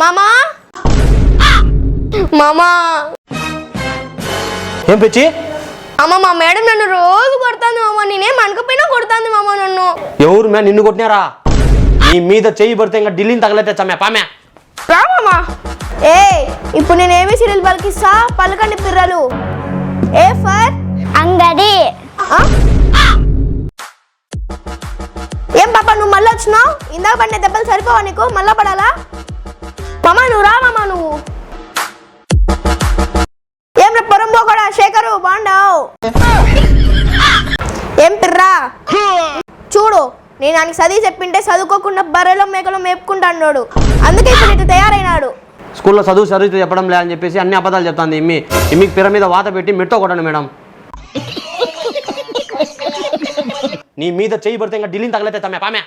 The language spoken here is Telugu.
మామా? మామా? ఏం పిచ్చి? అమ్మ మా మేడం నన్ను రోజు కొడుతుంది మామ. నేనేం అనకపోయినా కొడుతుంది మామ నన్ను. ఎవరు మే నిన్ను కొట్టినారా? నీ మీద చెయ్యి పడితే ఇంకా ఢిల్లీని తగలైతే చమ్మే. పామే రా మామా. ఏ ఇప్పుడు నేను ఏమి సీరియల్ పలికిస్తా? పలకండి పిర్రలు. A for? అంగడి. ఆ? ఏం పాప నువ్వు మళ్ళీ వచ్చినావు? ఇందాక పడిన దెబ్బలు సరిపోవా నీకు? మళ్ళా పడాలా? మామ నువ్వు రా మామ నువ్వు. ఏం రే పొరంబో కూడా శేఖరు బాగుండావు ఏం పిర్రా? చూడు నేను ఆయనకి చదివి చెప్పింటే చదువుకోకుండా బర్రెలో మేకలో మేపుకుంటా అన్నాడు. అందుకే ఇప్పుడు ఇటు తయారైనాడు. స్కూల్లో చదువు చదివితే చెప్పడం లే అని చెప్పేసి అన్ని అబద్ధాలు చెప్తాంది ఇమ్మి. ఇమ్మికి పిర మీద వాత పెట్టి మెట్టో కొట్టండి మేడం. నీ మీద చెయ్యి పడితే ఇంకా ఢిల్లీని తగలైతే తమ్మే పామే.